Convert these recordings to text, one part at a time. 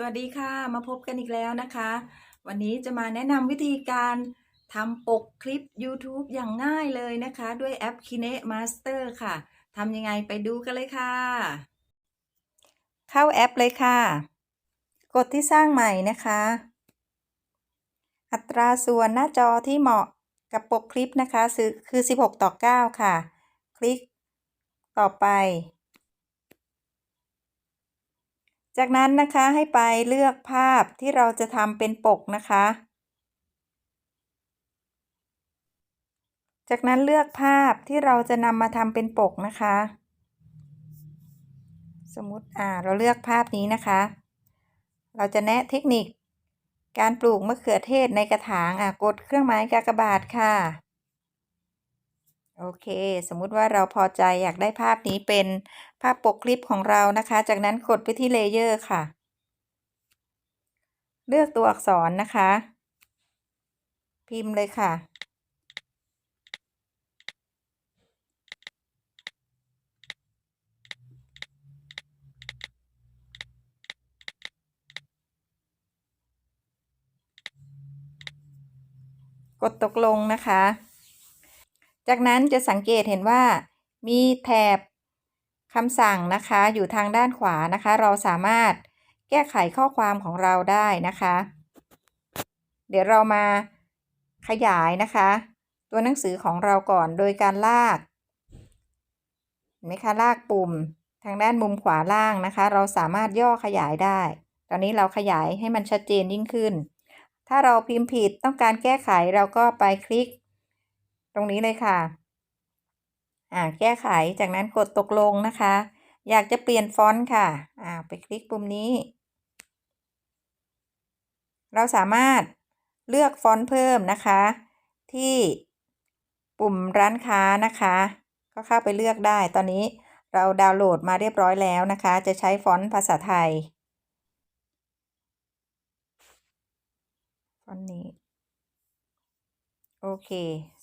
สวัสดีค่ะ มาพบกันอีกแล้วนะคะ วันนี้จะมาแนะนำวิธีการทำปกคลิป YouTube อย่างง่ายเลยนะคะ ด้วยแอป KineMaster ค่ะทำยังไงไปดูกันเลยค่ะ เข้าแอปเลยค่ะ กดที่สร้างใหม่นะคะ อัตราส่วนหน้าจอที่เหมาะกับปกคลิปนะคะคือ 16 ต่อ 9 ค่ะ คลิกต่อไป จากนั้นนะคะให้ไปเลือกภาพที่เราจะทำเป็นปกนะคะ จากนั้นเลือกภาพที่เราจะนำมาทำเป็นปกนะคะ สมมติอ่าเราเลือกภาพนี้นะคะ เราจะแนะเทคนิค การปลูกมะเขือเทศในกระถางอะกดเครื่องหมายกากบาทค่ะ โอเค สมมุติว่าเราพอใจอยากได้ภาพนี้เป็น ภาพปกคลิปของเรานะคะ จากนั้นกดไปที่เลเยอร์ค่ะ เลือกตัวอักษรนะคะ พิมพ์เลยค่ะ กดตกลงนะคะ จากนั้นจะสังเกตเห็นว่ามีแถบ คำสั่งนะคะอยู่ทางด้านขวานะคะ เราสามารถแก้ไขข้อความของเราได้นะคะ เดี๋ยวเรามาขยายนะคะ ตัวหนังสือของเราก่อนโดยการลากเห็นไหมคะลากปุ่มทางด้านมุมขวาล่างนะคะ เราสามารถย่อขยายได้ ตอนนี้เราขยายให้มันชัดเจนยิ่งขึ้น ถ้าเราพิมพ์ผิดต้องการแก้ไขเราก็ไปคลิก ตรงนี้เลยค่ะ อ่าแก้ไขจากนั้นกดตกลงนะคะ อยากจะเปลี่ยนฟอนต์ค่ะอ่าไปคลิกปุ่มนี้ เราสามารถเลือกฟอนต์เพิ่มนะคะ ที่ปุ่มร้านค้านะคะ ก็เข้าไปเลือกได้ตอนนี้เราดาวน์โหลดมาเรียบร้อยแล้วนะคะ จะใช้ฟอนต์ภาษาไทย ฟอนต์นี้ โอเค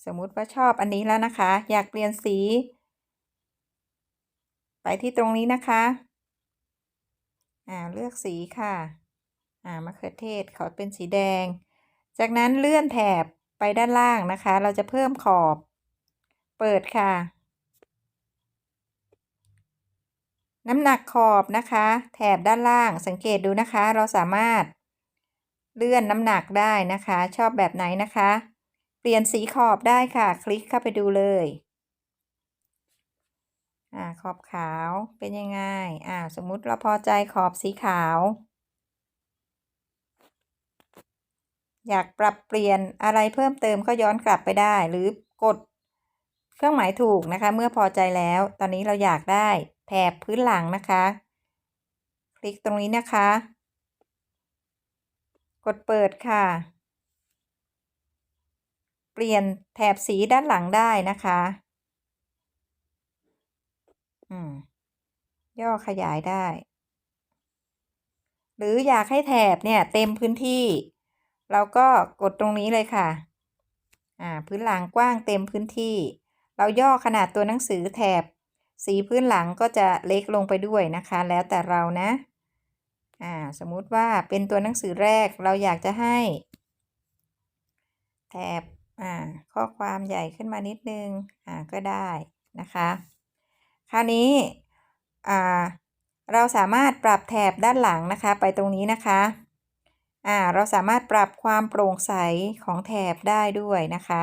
สมมุติว่าชอบอันนี้แล้วนะคะ อยากเปลี่ยนสี ไปที่ตรงนี้นะคะ อ่า เลือกสีค่ะ อ่ามะเขือเทศขอเป็นสีแดง จากนั้นเลื่อนแถบไปด้านล่างนะคะ เราจะเพิ่มขอบ เปิดค่ะ น้ำหนักขอบนะคะ แถบด้านล่าง สังเกตดูนะคะ เราสามารถเลื่อนน้ำหนักได้นะคะ ชอบแบบไหนนะคะ ปลี่ยนสีขอบได้ค่ะ คลิกเข้าไปดูเลย อ่า ขอบขาวเป็นยังไง อ่า สมมุติเราพอใจขอบสีขาว อยากปรับเปลี่ยนอะไรเพิ่มเติมก็ย้อนกลับไปได้ หรือกดเครื่องหมายถูกนะคะ เมื่อพอใจแล้ว ตอนนี้เราอยากได้แถบพื้นหลังนะคะ คลิกตรงนี้นะคะ กดเปิดค่ะ เปลี่ยนแถบสีด้านหลังได้นะคะ อืม ย่อขยายได้ หรืออยากให้แถบเนี่ย เต็มพื้นที่ เราก็กดตรงนี้เลยค่ะ อ่า พื้นหลังกว้างเต็มพื้นที่ เราย่อขนาดตัวหนังสือแถบ สีพื้นหลังก็จะเล็กลงไปด้วยนะคะ แล้วแต่เรานะ อ่า สมมุติว่าเป็นตัวหนังสือแรกเราอยากจะให้ แถบ อ่าข้อความใหญ่ขึ้นมานิดนึงอ่าก็ได้นะคะ คราวนี้อ่าเราสามารถปรับแถบด้านหลังนะคะไปตรงนี้นะคะอ่าเราสามารถปรับความโปร่งใสของแถบได้ด้วยนะคะ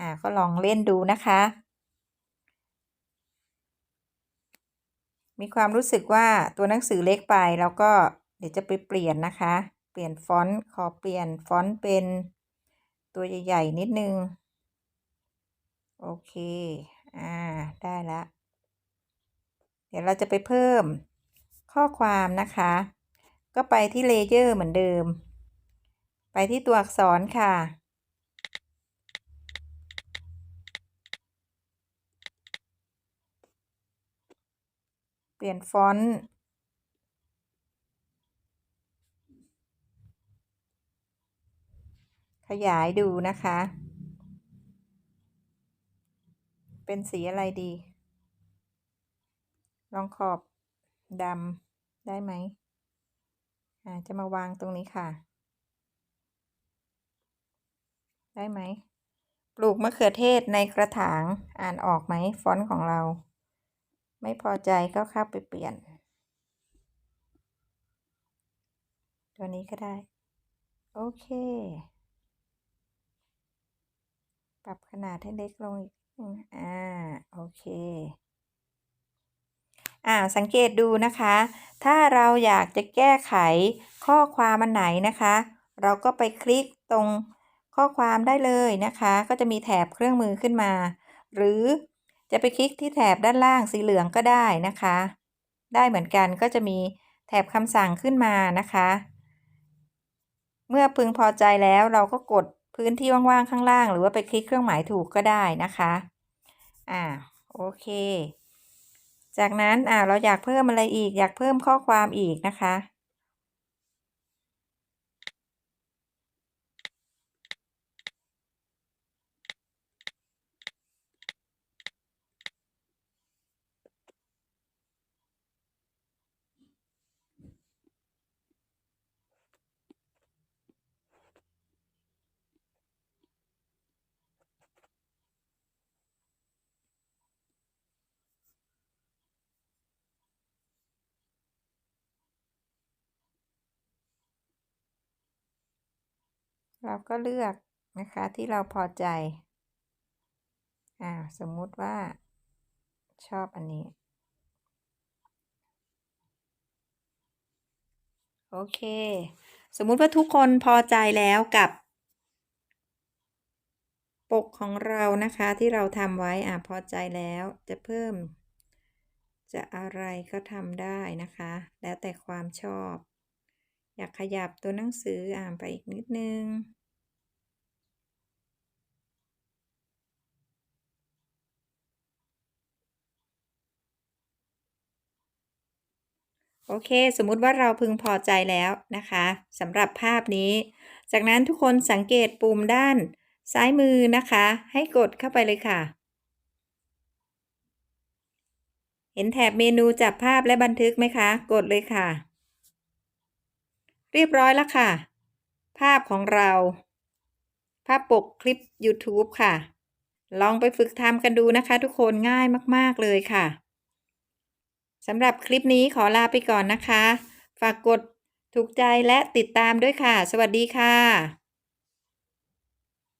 อ่าก็ลองเล่นดูนะคะ มีความรู้สึกว่าตัวหนังสือเล็กไปแล้วก็เดี๋ยวจะไปเปลี่ยนนะคะ เปลี่ยนฟอนต์ขอเปลี่ยนฟอนต์เป็น ตัวใหญ่ๆนิดนึง โอเค อ่า ได้แล้วเดี๋ยวเราจะไปเพิ่มข้อความนะคะ ก็ไปที่เลเยอร์เหมือนเดิม ไปที่ตัวอักษรค่ะ เปลี่ยนฟอนต์ ขยายดูนะคะ เป็นสีอะไรดี ลองขอบดำได้ไหมอ่าจะมาวางตรงนี้ค่ะ ได้ไหม ปลูกมะเขือเทศในกระถางอ่านออกไหม ฟอนต์ของเรา ไม่พอใจก็เข้าไปเปลี่ยน ตัวนี้ก็ได้ โอเค ปรับขนาดให้เล็กลงอีกอ่า โอเค อ่า สังเกตดูนะคะ ถ้าเราอยากจะแก้ไขข้อความมันไหนนะคะ เราก็ไปคลิกตรงข้อความได้เลยนะคะ ก็จะมีแถบเครื่องมือขึ้นมา หรือจะไปคลิกที่แถบด้านล่างสีเหลืองก็ได้นะคะ ได้เหมือนกันก็จะมีแถบคำสั่งขึ้นมานะคะ เมื่อพึงพอใจแล้วเราก็กด พื้นที่ว่างๆข้างล่าง หรือว่าไปคลิกเครื่องหมายถูกก็ได้นะคะอ่าโอเค จากนั้นอ่าเราอยากเพิ่มอะไรอีกอยากเพิ่มข้อความอีกนะคะ เราก็เลือกนะคะที่เราพอใจ อ่า สมมุติว่าชอบอันนี้ โอเค สมมุติว่าทุกคนพอใจแล้วกับปกของเรานะคะที่เราทำไว้อ่าพอใจแล้วจะเพิ่ม จะอะไรก็ทำได้นะคะ แล้วแต่ความชอบ อยากขยับตัวหนังสืออ่านไปอีกนิดนึง โอเค สมมุติว่าเราพึงพอใจแล้วนะคะสำหรับภาพนี้ จากนั้นทุกคนสังเกตปุ่มด้านซ้ายมือนะคะ ให้กดเข้าไปเลยค่ะ เห็นแถบเมนูจับภาพและบันทึกไหมคะ กดเลยค่ะ เรียบร้อยแล้วค่ะ ภาพของเรา ภาพปกคลิป YouTube ค่ะ ลองไปฝึกทำกันดูนะคะ ทุกคนง่ายมาก ๆ เลยค่ะ สำหรับคลิปนี้ขอลาไปก่อนนะคะ ฝากกดถูกใจและติดตามด้วยค่ะ สวัสดีค่ะ